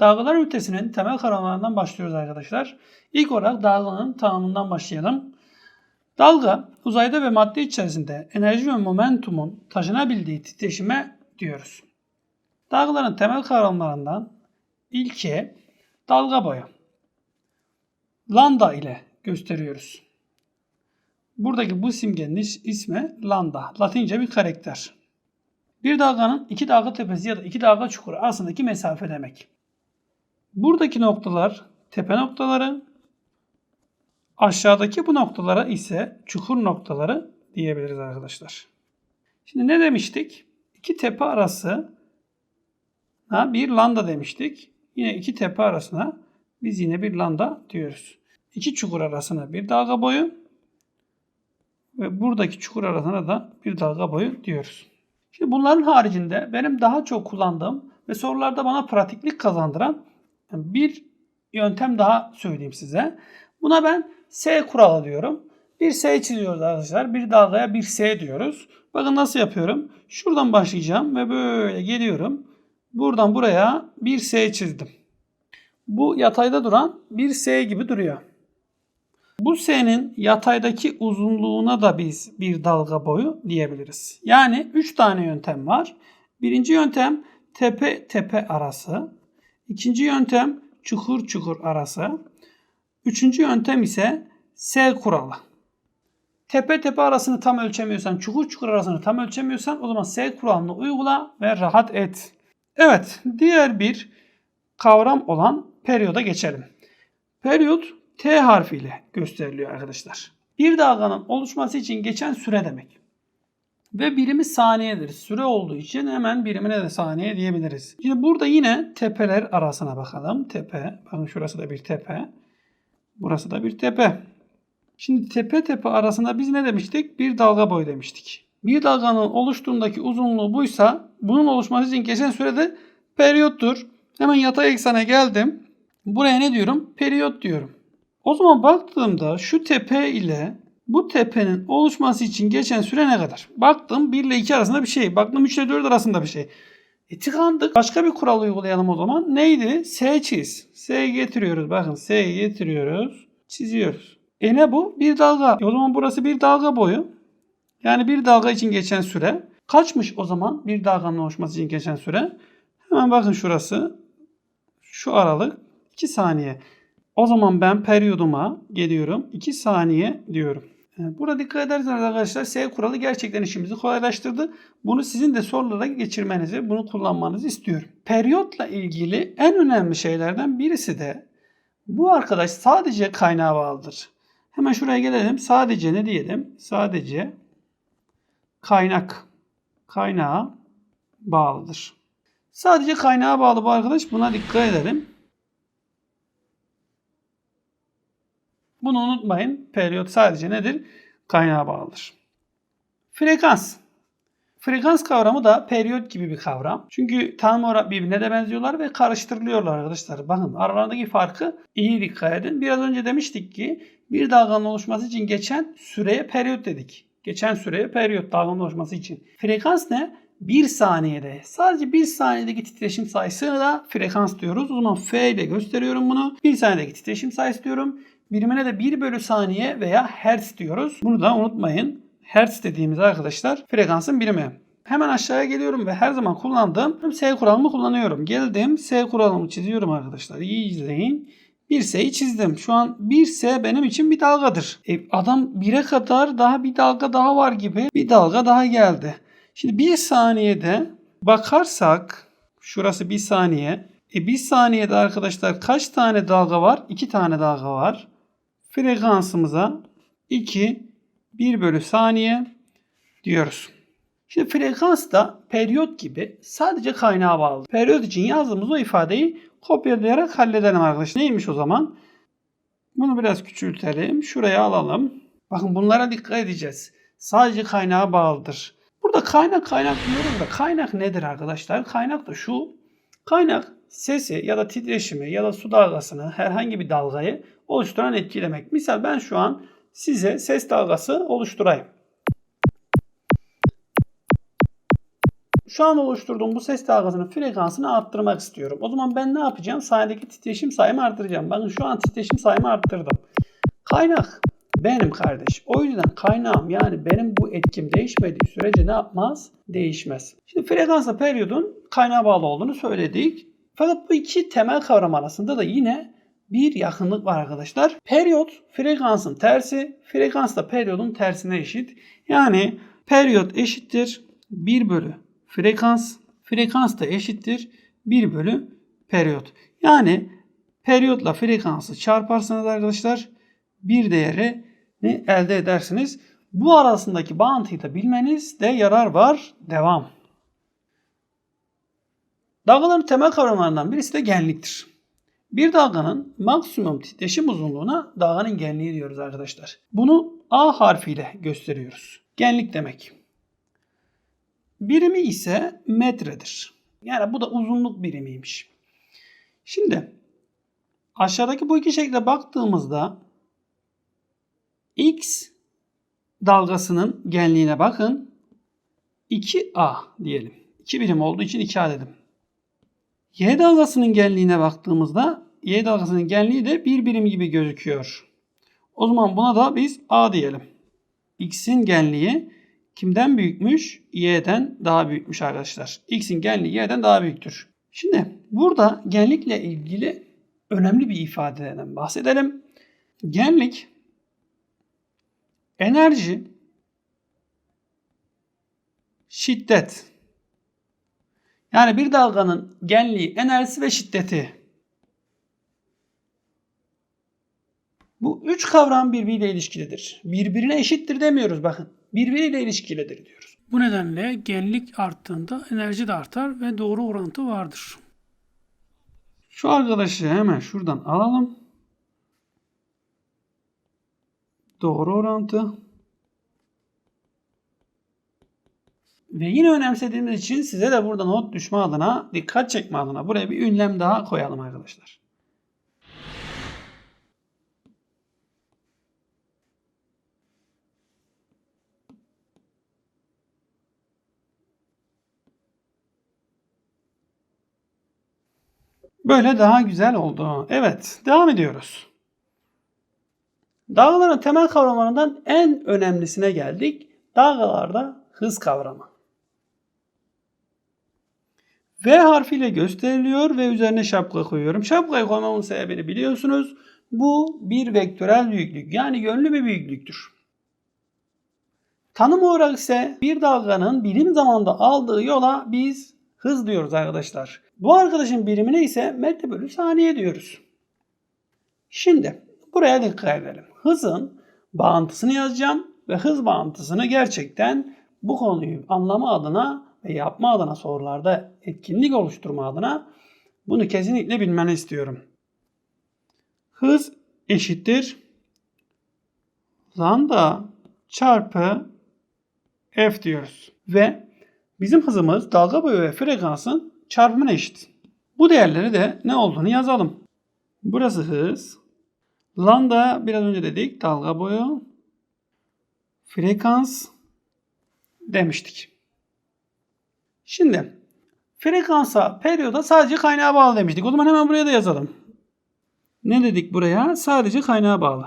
Dalgalar ünitesinin temel kavramlarından başlıyoruz arkadaşlar. İlk olarak dalganın tanımından başlayalım. Dalga, uzayda ve madde içerisinde enerji ve momentumun taşınabildiği titreşime diyoruz. Dalgaların temel kavramlarından ilki dalga boyu. Lambda ile gösteriyoruz. Buradaki bu simgenin is- ismi lambda. Latince bir karakter. Bir dalganın iki dalga tepesi ya da iki dalga çukuru arasındaki mesafe demek. Buradaki noktalar tepe noktaları, aşağıdaki bu noktalara ise çukur noktaları diyebiliriz arkadaşlar. Şimdi ne demiştik? İki tepe arası bir lambda demiştik. Yine iki tepe arasına biz yine bir lambda diyoruz. İki çukur arasına bir dalga boyu ve buradaki çukur arasına da bir dalga boyu diyoruz. Şimdi bunların haricinde benim daha çok kullandığım ve sorularda bana pratiklik kazandıran bir yöntem daha söyleyeyim size. Buna ben S kuralı diyorum. Bir S çiziyoruz arkadaşlar. Bir dalgaya bir S diyoruz. Bakın nasıl yapıyorum. Şuradan başlayacağım ve böyle geliyorum. Buradan buraya bir S çizdim. Bu yatayda duran bir S gibi duruyor. Bu S'nin yataydaki uzunluğuna da biz bir dalga boyu diyebiliriz. Yani 3 tane yöntem var. Birinci yöntem tepe tepe arası. İkinci yöntem çukur çukur arası. Üçüncü yöntem ise S kuralı. Tepe tepe arasını tam ölçemiyorsan, çukur çukur arasını tam ölçemiyorsan o zaman S kuralını uygula ve rahat et. Evet, diğer bir kavram olan periyoda geçelim. Periyot T harfiyle gösteriliyor arkadaşlar. Bir dalganın oluşması için geçen süre demek. Ve birimi saniyedir. Süre olduğu için hemen birimine de saniye diyebiliriz. Şimdi burada yine tepeler arasına bakalım. Tepe. Bakın şurası da bir tepe. Burası da bir tepe. Şimdi tepe tepe arasında biz ne demiştik? Bir dalga boyu demiştik. Bir dalganın oluştuğundaki uzunluğu buysa bunun oluşması için geçen sürede periyottur. Hemen yatay eksene geldim. Buraya ne diyorum? Periyot diyorum. O zaman baktığımda şu tepe ile bu tepenin oluşması için geçen süre ne kadar? Baktım 1 ile 2 arasında bir şey. Baktım 3 ile 4 arasında bir şey. E tıkandık. Başka bir kural uygulayalım o zaman. Neydi? S çiz. S getiriyoruz. Bakın S getiriyoruz. Çiziyoruz. E ne bu? Bir dalga. E o zaman burası bir dalga boyu. Yani bir dalga için geçen süre. Kaçmış o zaman bir dalganın oluşması için geçen süre? Hemen bakın şurası. Şu aralık 2 saniye. O zaman ben periyoduma geliyorum. 2 saniye diyorum. Yani Burada dikkat ederseniz arkadaşlar S kuralı gerçekten işimizi kolaylaştırdı. Bunu sizin de sorulara geçirmenizi, bunu kullanmanızı istiyorum. Periyotla ilgili en önemli şeylerden birisi de bu arkadaş sadece kaynağa bağlıdır. Hemen şuraya gelelim. Sadece ne diyelim? Sadece kaynak kaynağa bağlıdır. Sadece kaynağa bağlı bu arkadaş. Buna dikkat edelim. Bunu unutmayın. Periyot sadece nedir? Kaynağa bağlıdır. Frekans. Frekans kavramı da periyot gibi bir kavram. Çünkü tam olarak birbirine de benziyorlar ve karıştırılıyorlar arkadaşlar. Bakın aralarındaki farkı iyi dikkat edin. Biraz önce demiştik ki bir dalganın oluşması için geçen süreye periyot dedik. Geçen süreye periyot dalganın oluşması için. Frekans ne? 1 saniyede. Sadece 1 saniyedeki titreşim sayısına da frekans diyoruz. O zaman F ile gösteriyorum bunu. 1 saniyedeki titreşim sayısı diyorum. Birimine de 1 bölü saniye veya hertz diyoruz. Bunu da unutmayın. Hertz dediğimiz arkadaşlar frekansın birimi. Hemen aşağıya geliyorum ve her zaman kullandığım S kuralımı kullanıyorum. Geldim S kuralımı çiziyorum arkadaşlar. İyi izleyin. 1S'yi çizdim. Şu an 1S benim için bir dalgadır. E, adam 1'e kadar daha bir dalga daha var gibi bir dalga daha geldi. Şimdi 1 saniyede bakarsak şurası 1 saniye. E 1 saniyede arkadaşlar kaç tane dalga var? 2 tane dalga var. Frekansımıza 2 1 bölü saniye diyoruz. Şimdi frekans da periyot gibi sadece kaynağa bağlı. Periyot için yazdığımız o ifadeyi kopyalayarak halledelim arkadaşlar. Neymiş o zaman? Bunu biraz küçültelim. Şuraya alalım. Bakın bunlara dikkat edeceğiz. Sadece kaynağa bağlıdır. Burada kaynak kaynak diyorum da kaynak nedir arkadaşlar? Kaynak da şu. Kaynak sesi ya da titreşimi ya da su dalgasını herhangi bir dalgayı oluşturan etki demek. Misal ben şu an size ses dalgası oluşturayım. Şu an oluşturduğum bu ses dalgasının frekansını arttırmak istiyorum. O zaman ben ne yapacağım? Sahnedeki titreşim sayımı arttıracağım. Bakın şu an titreşim sayımı arttırdım. Kaynak benim kardeş. O yüzden kaynağım yani benim bu etkim değişmediği sürece ne yapmaz? Değişmez. Şimdi frekansla periyodun kaynağa bağlı olduğunu söyledik. Fakat bu iki temel kavram arasında da yine bir yakınlık var arkadaşlar. Periyot frekansın tersi, frekans da periyodun tersine eşit. Yani periyot eşittir 1 bölü frekans, frekans da eşittir 1 bölü periyot. Yani periyotla frekansı çarparsanız arkadaşlar bir değeri elde edersiniz. Bu arasındaki bağıntıyı da bilmenizde yarar var. Devam. Dalgaların temel kavramlarından birisi de genliktir. Bir dalganın maksimum titreşim uzunluğuna dalganın genliği diyoruz arkadaşlar. Bunu A harfiyle gösteriyoruz. Genlik demek. Birimi ise metredir. Yani bu da uzunluk birimiymiş. Şimdi aşağıdaki bu iki şekilde baktığımızda X dalgasının genliğine bakın. 2A diyelim. 2 birim olduğu için 2A dedim. Y dalgasının genliğine baktığımızda Y dalgasının genliği de 1 birim gibi gözüküyor. O zaman buna da biz A diyelim. X'in genliği kimden büyükmüş? Y'den daha büyükmüş arkadaşlar. X'in genliği Y'den daha büyüktür. Şimdi burada genlikle ilgili önemli bir ifadeden bahsedelim. Genlik enerji, şiddet. Yani bir dalganın genliği, enerjisi ve şiddeti. Bu üç kavram birbiriyle ilişkilidir. Birbirine eşittir demiyoruz bakın. Birbiriyle ilişkilidir diyoruz. Bu nedenle genlik arttığında enerji de artar ve doğru orantı vardır. Şu arkadaşı hemen şuradan alalım. Doğru orantı. Ve yine önemsediğimiz için size de burada not düşme adına, dikkat çekme adına buraya bir ünlem daha koyalım arkadaşlar. Böyle daha güzel oldu. Evet, devam ediyoruz. Dalgaların temel kavramlarından en önemlisine geldik. Dalgalarda hız kavramı. V harfiyle gösteriliyor ve üzerine şapka koyuyorum. Şapkayı koymamın sebebini biliyorsunuz. Bu bir vektörel büyüklük yani yönlü bir büyüklüktür. Tanım olarak ise bir dalganın birim zamanda aldığı yola biz hız diyoruz arkadaşlar. Bu arkadaşın birimine ise metre bölü saniye diyoruz. Şimdi buraya dikkat edelim. Hızın bağıntısını yazacağım ve hız bağıntısını gerçekten bu konuyu anlama adına ve yapma adına sorularda etkinlik oluşturma adına bunu kesinlikle bilmeni istiyorum. Hız eşittir lambda çarpı f diyoruz. Ve bizim hızımız dalga boyu ve frekansın çarpımına eşit. Bu değerleri de ne olduğunu yazalım. Burası hız. Lambda biraz önce dedik dalga boyu. Frekans demiştik. Şimdi frekansa, periyoda sadece kaynağa bağlı demiştik. O zaman hemen buraya da yazalım. Ne dedik buraya? Sadece kaynağa bağlı.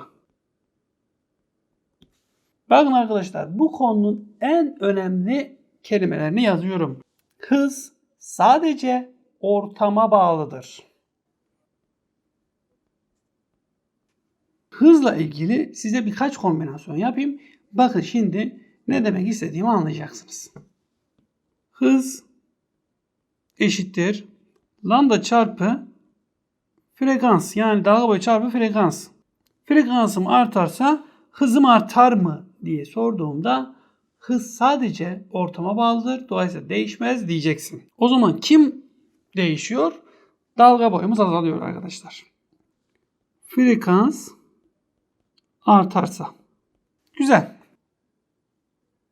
Bakın arkadaşlar bu konunun en önemli kelimelerini yazıyorum. Hız sadece ortama bağlıdır. Hızla ilgili size birkaç kombinasyon yapayım. Bakın şimdi ne demek istediğimi anlayacaksınız. Hız eşittir lambda çarpı frekans yani dalga boyu çarpı frekans. Frekansım artarsa hızım artar mı diye sorduğumda hız sadece ortama bağlıdır. Dolayısıyla değişmez diyeceksin. O zaman kim değişiyor? Dalga boyumuz azalıyor arkadaşlar. Frekans artarsa. Güzel.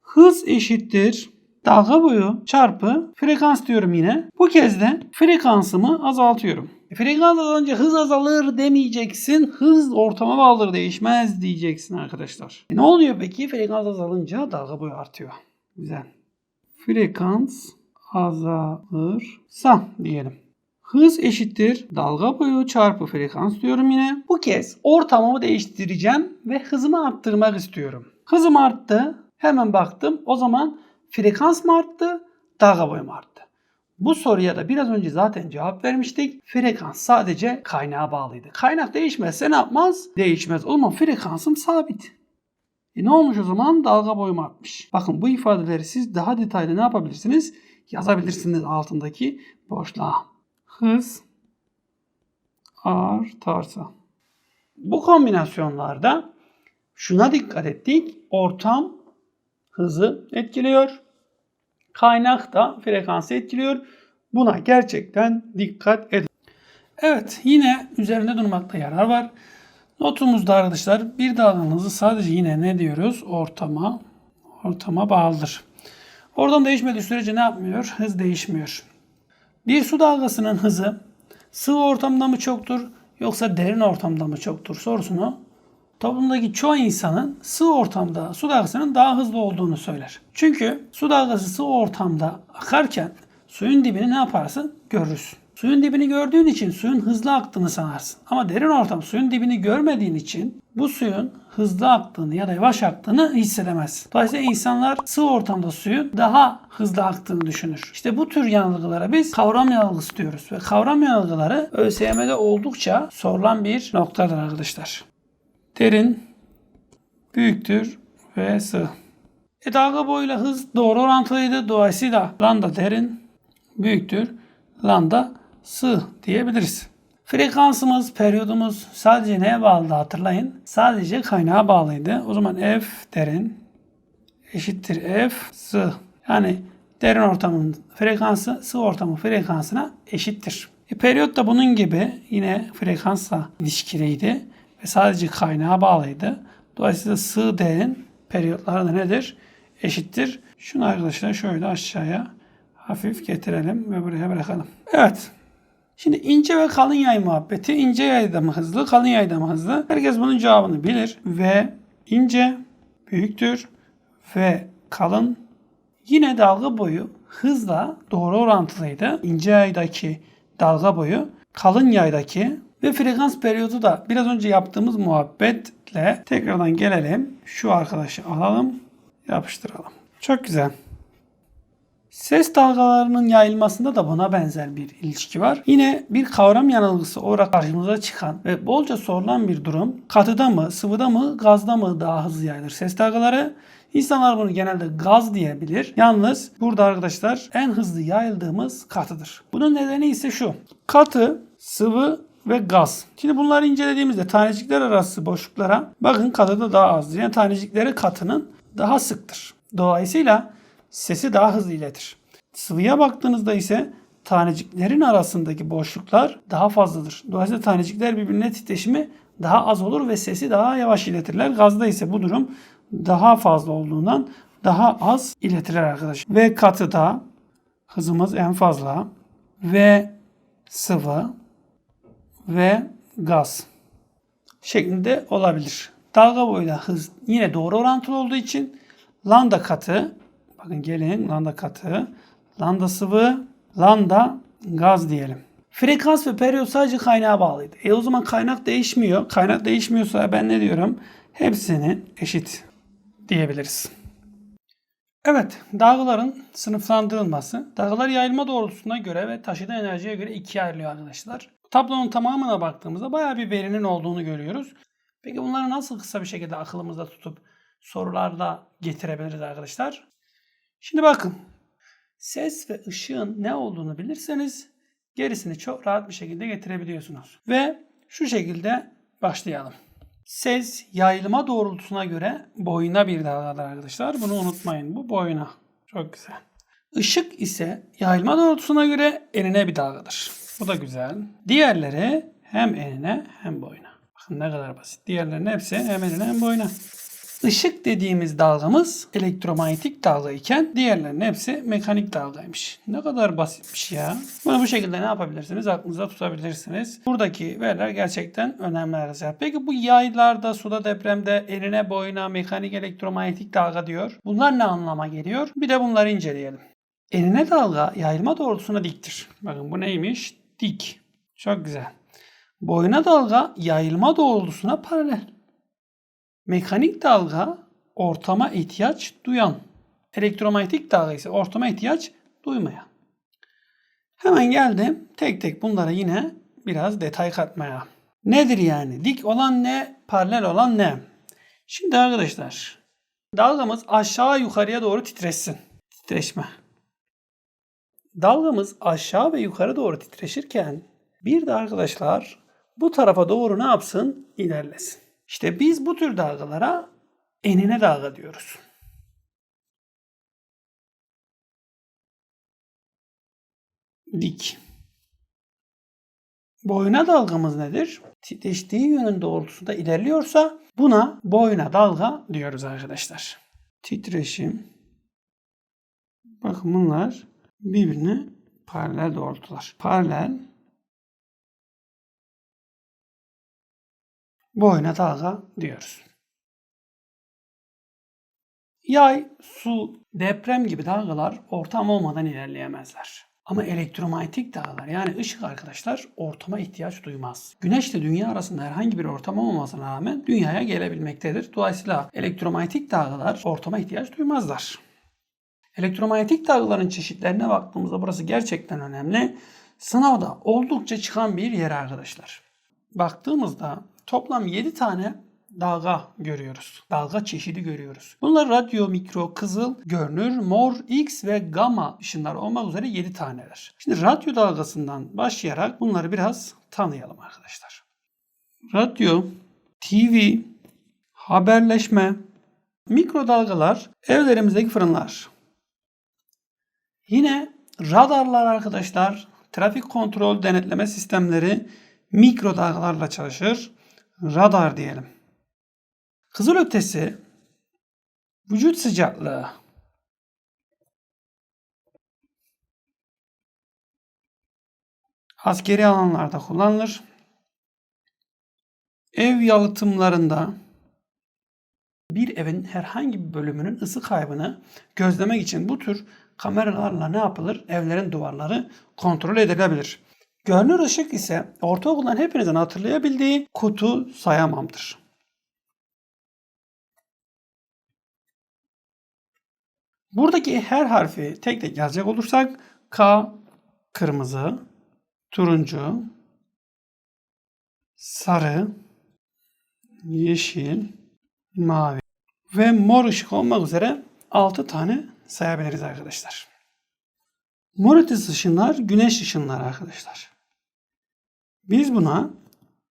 Hız eşittir dalga boyu çarpı frekans diyorum yine. Bu kez de frekansımı azaltıyorum. E, frekans azalınca hız azalır demeyeceksin. Hız ortama bağlıdır değişmez diyeceksin arkadaşlar. E, ne oluyor peki? Frekans azalınca dalga boyu artıyor. Güzel. Frekans azalırsa diyelim. Hız eşittir dalga boyu çarpı frekans diyorum yine. Bu kez ortamımı değiştireceğim ve hızımı arttırmak istiyorum. Hızım arttı. Hemen baktım. O zaman frekans mı arttı? Dalga boyu mu arttı? Bu soruya da biraz önce zaten cevap vermiştik. Frekans sadece kaynağa bağlıydı. Kaynak değişmezse ne yapmaz? Değişmez. O zaman frekansım sabit. E ne olmuş o zaman? Dalga boyum artmış. Bakın bu ifadeleri siz daha detaylı ne yapabilirsiniz? Yazabilirsiniz altındaki boşluğa. Hız artarsa. Bu kombinasyonlarda şuna dikkat ettik. Ortam hızı etkiliyor. Kaynak da frekansı etkiliyor. Buna gerçekten dikkat edin. Evet yine üzerinde durmakta yarar var. Notumuzda arkadaşlar bir dalganın hızı sadece yine ne diyoruz? Ortama ortama bağlıdır. Oradan değişmediği sürece ne yapmıyor? Hız değişmiyor. Bir su dalgasının hızı sıvı ortamda mı çoktur yoksa derin ortamda mı çoktur sorusunu toplumdaki çoğu insanın sıvı ortamda su dalgasının daha hızlı olduğunu söyler. Çünkü su dalgası sıvı ortamda akarken suyun dibini ne yaparsın? Görürsün. Suyun dibini gördüğün için suyun hızlı aktığını sanarsın. Ama derin ortam suyun dibini görmediğin için bu suyun hızlı aktığını ya da yavaş aktığını hissedemezsin. Dolayısıyla insanlar sıvı ortamda suyun daha hızlı aktığını düşünür. İşte bu tür yanılgılara biz kavram yanılgısı diyoruz. Ve kavram yanılgıları ÖSYM'de oldukça sorulan bir noktadır arkadaşlar. Derin, büyüktür ve sığ. E dalga boyuyla hız doğru orantılıydı. Dolayısıyla lambda derin, büyüktür. Lambda sığ diyebiliriz. Frekansımız, periyodumuz sadece neye bağlıydı hatırlayın. Sadece kaynağa bağlıydı. O zaman F derin eşittir F sığ. Yani derin ortamın frekansı sıvı ortamın frekansına eşittir. E, periyot da bunun gibi yine frekansla ilişkiliydi ve sadece kaynağa bağlıydı. Dolayısıyla sığ derin periyotları da nedir? Eşittir. Şunu arkadaşlar şöyle aşağıya hafif getirelim ve buraya bırakalım. Evet. Şimdi ince ve kalın yay muhabbeti. İnce yayda mı hızlı, kalın yayda mı hızlı? Herkes bunun cevabını bilir. Ve ince büyüktür ve kalın yine dalga boyu hızla doğru orantılıydı. İnce yaydaki dalga boyu kalın yaydaki ve frekans periyodu da biraz önce yaptığımız muhabbetle tekrardan gelelim. Şu arkadaşı alalım, yapıştıralım. Çok güzel. Ses dalgalarının yayılmasında da buna benzer bir ilişki var. Yine bir kavram yanılgısı olarak karşımıza çıkan ve bolca sorulan bir durum. Katıda mı, sıvıda mı, gazda mı daha hızlı yayılır ses dalgaları? İnsanlar bunu genelde gaz diyebilir. Yalnız burada arkadaşlar en hızlı yayıldığımız katıdır. Bunun nedeni ise şu. Katı, sıvı ve gaz. Şimdi bunları incelediğimizde tanecikler arası boşluklara bakın katıda daha azdır. Yani tanecikleri katının daha sıktır. Dolayısıyla sesi daha hızlı iletir. Sıvıya baktığınızda ise taneciklerin arasındaki boşluklar daha fazladır. Dolayısıyla tanecikler birbirine titreşimi daha az olur ve sesi daha yavaş iletirler. Gazda ise bu durum daha fazla olduğundan daha az iletirler arkadaşlar. Ve katıda hızımız en fazla ve sıvı ve gaz şeklinde olabilir. Dalga boyuyla hız yine doğru orantılı olduğu için lambda katı bakın gelin lambda katı lambda sıvı lambda gaz diyelim. Frekans ve periyot sadece kaynağa bağlıydı. E o zaman kaynak değişmiyor. Kaynak değişmiyorsa ben ne diyorum? Hepsinin eşit diyebiliriz. Evet, dalgaların sınıflandırılması. Dalgalar yayılma doğrultusuna göre ve taşıdığı enerjiye göre ikiye ayrılıyor arkadaşlar. Tablonun tamamına baktığımızda bayağı bir verinin olduğunu görüyoruz. Peki bunları nasıl kısa bir şekilde akılımızda tutup sorularla getirebiliriz arkadaşlar? Şimdi bakın. Ses ve ışığın ne olduğunu bilirseniz gerisini çok rahat bir şekilde getirebiliyorsunuz. Ve şu şekilde başlayalım. Ses yayılma doğrultusuna göre boyuna bir dalgadır arkadaşlar. Bunu unutmayın. Bu boyuna. Çok güzel. Işık ise yayılma doğrultusuna göre enine bir dalgadır. Bu da güzel. Diğerleri hem enine hem boyuna. Bakın ne kadar basit. Diğerlerinin hepsi hem enine hem boyuna. Işık dediğimiz dalgamız elektromanyetik dalga iken diğerlerinin hepsi mekanik dalgaymış. Ne kadar basitmiş ya. Bunu bu şekilde ne yapabilirsiniz? Aklınızda tutabilirsiniz. Buradaki veriler gerçekten önemli arkadaşlar. Peki bu yaylarda, suda, depremde eline boyuna mekanik elektromanyetik dalga diyor. Bunlar ne anlama geliyor? Bir de bunları inceleyelim. Enine dalga yayılma doğrultusuna diktir. Bakın bu neymiş? Dik. Çok güzel. Boyuna dalga yayılma doğrultusuna paralel. Mekanik dalga ortama ihtiyaç duyan. Elektromanyetik dalga ise ortama ihtiyaç duymayan. Hemen geldim tek tek bunlara yine biraz detay katmaya. Nedir yani? Dik olan ne? Paralel olan ne? Şimdi arkadaşlar dalgamız aşağı yukarıya doğru titreşsin. Titreşme. Dalgamız aşağı ve yukarı doğru titreşirken bir de arkadaşlar bu tarafa doğru ne yapsın? İlerlesin. İşte biz bu tür dalgalara enine dalga diyoruz. Dik. Boyuna dalgamız nedir? Titreştiği yönün doğrultusunda ilerliyorsa buna boyuna dalga diyoruz arkadaşlar. Titreşim. Bakın bunlar birbirine paralel doğrultular. Paralel boyuna dalga diyoruz. Yay, su, deprem gibi dalgalar ortam olmadan ilerleyemezler. Ama elektromanyetik dalgalar yani ışık arkadaşlar ortama ihtiyaç duymaz. Güneşle dünya arasında herhangi bir ortam olmamasına rağmen dünyaya gelebilmektedir. Dolayısıyla elektromanyetik dalgalar ortama ihtiyaç duymazlar. Elektromanyetik dalgaların çeşitlerine baktığımızda burası gerçekten önemli. Sınavda oldukça çıkan bir yer arkadaşlar. Baktığımızda toplam 7 tane dalga görüyoruz. Dalga çeşidi görüyoruz. Bunlar radyo, mikro, kızıl, görünür, mor, X ve gamma ışınlar olmak üzere 7 taneler. Şimdi radyo dalgasından başlayarak bunları biraz tanıyalım arkadaşlar. Radyo, TV, haberleşme, mikrodalgalar, evlerimizdeki fırınlar. Yine radarlar arkadaşlar, trafik kontrol denetleme sistemleri mikrodalgalarla çalışır. Radar diyelim. Kızılötesi vücut sıcaklığı askeri alanlarda kullanılır. Ev yalıtımlarında bir evin herhangi bir bölümünün ısı kaybını gözlemek için bu tür kameralarla ne yapılır? Evlerin duvarları kontrol edilebilir. Görünür ışık ise ortaokuldan hepinizin hatırlayabildiği kutu sayamamdır. Buradaki her harfi tek tek yazacak olursak K kırmızı, turuncu, sarı, yeşil, mavi ve mor ışık olmak üzere 6 tane sayabiliriz arkadaşlar. Mor ötesi ışınlar güneş ışınları arkadaşlar. Biz buna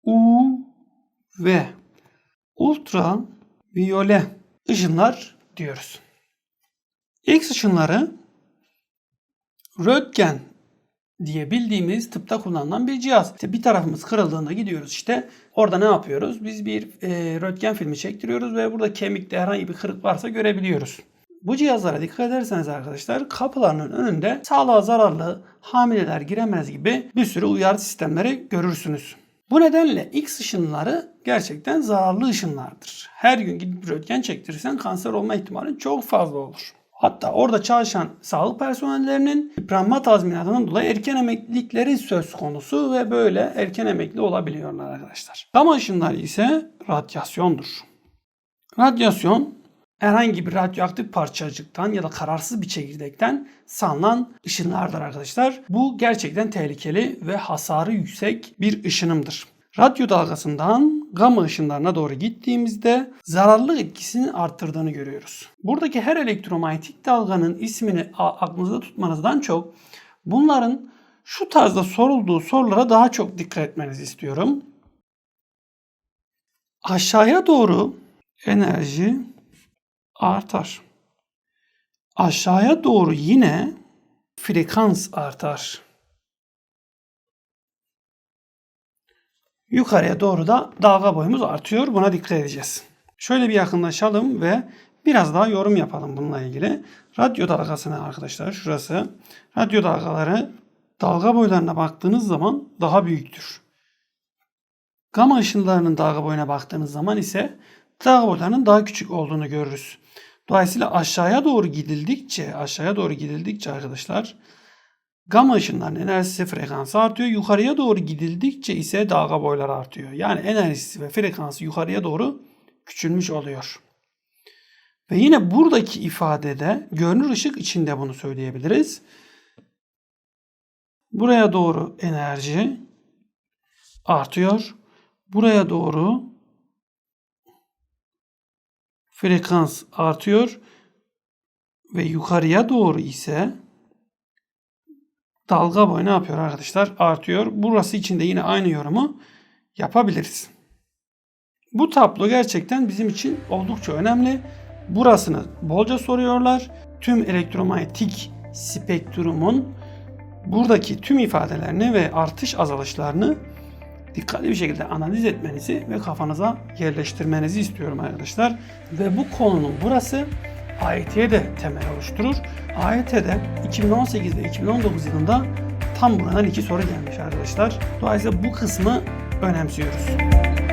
U ve ultra viyole ışınlar diyoruz. X ışınları röntgen diye bildiğimiz tıpta kullanılan bir cihaz. İşte bir tarafımız kırıldığında gidiyoruz işte orada ne yapıyoruz? Biz bir e, röntgen filmi çektiriyoruz ve burada kemikte herhangi bir kırık varsa görebiliyoruz. Bu cihazlara dikkat ederseniz arkadaşlar kapılarının önünde sağlığa zararlı hamileler giremez gibi bir sürü uyarı sistemleri görürsünüz. Bu nedenle X ışınları gerçekten zararlı ışınlardır. Her gün gidip röntgen çektirirsen kanser olma ihtimalin çok fazla olur. Hatta orada çalışan sağlık personellerinin yıpranma tazminatından dolayı erken emeklilikleri söz konusu ve böyle erken emekli olabiliyorlar arkadaşlar. Gama ışınları ise radyasyondur. Radyasyon herhangi bir radyoaktif parçacıktan ya da kararsız bir çekirdekten salınan ışınlardır arkadaşlar. Bu gerçekten tehlikeli ve hasarı yüksek bir ışınımdır. Radyo dalgasından gamma ışınlarına doğru gittiğimizde zararlı etkisini arttırdığını görüyoruz. Buradaki her elektromanyetik dalganın ismini aklınızda tutmanızdan çok bunların şu tarzda sorulduğu sorulara daha çok dikkat etmenizi istiyorum. Aşağıya doğru enerji artar. Aşağıya doğru yine frekans artar. Yukarıya doğru da dalga boyumuz artıyor. Buna dikkat edeceğiz. Şöyle bir yakınlaşalım ve biraz daha yorum yapalım bununla ilgili. Radyo dalgasına arkadaşlar şurası. Radyo dalgaları dalga boylarına baktığınız zaman daha büyüktür. Gama ışınlarının dalga boyuna baktığınız zaman ise dalga boylarının daha küçük olduğunu görürüz. Dolayısıyla aşağıya doğru gidildikçe, aşağıya doğru gidildikçe arkadaşlar Gama ışınlarının enerjisi frekansı artıyor. Yukarıya doğru gidildikçe ise dalga boyları artıyor. Yani enerjisi ve frekansı yukarıya doğru küçülmüş oluyor. Ve yine buradaki ifadede görünür ışık içinde bunu söyleyebiliriz. Buraya doğru enerji artıyor. Buraya doğru frekans artıyor ve yukarıya doğru ise dalga boyu ne yapıyor arkadaşlar? Artıyor. Burası için de yine aynı yorumu yapabiliriz. Bu tablo gerçekten bizim için oldukça önemli. Burasını bolca soruyorlar. Tüm elektromanyetik spektrumun buradaki tüm ifadelerini ve artış azalışlarını dikkatli bir şekilde analiz etmenizi ve kafanıza yerleştirmenizi istiyorum arkadaşlar. Ve bu konunun burası AYT'ye de temel oluşturur. AYT'de 2018 ve 2019 yılında tam buradan iki soru gelmiş arkadaşlar. Dolayısıyla bu kısmı önemsiyoruz.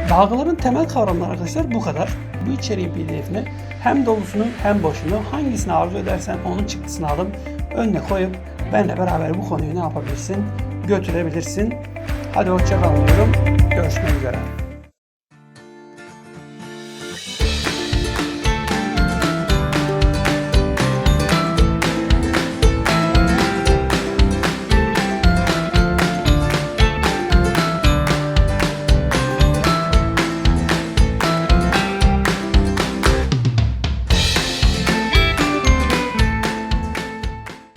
Dalgaların temel kavramları arkadaşlar bu kadar. Bu içeriğin pdf'ini hem dolusunu hem boşunu hangisini arzu edersen onun çıktısını alıp önüne koyup benle beraber bu konuyu ne yapabilirsin? Götürebilirsin. Hadi hoşçakalın diyorum. Görüşmek üzere.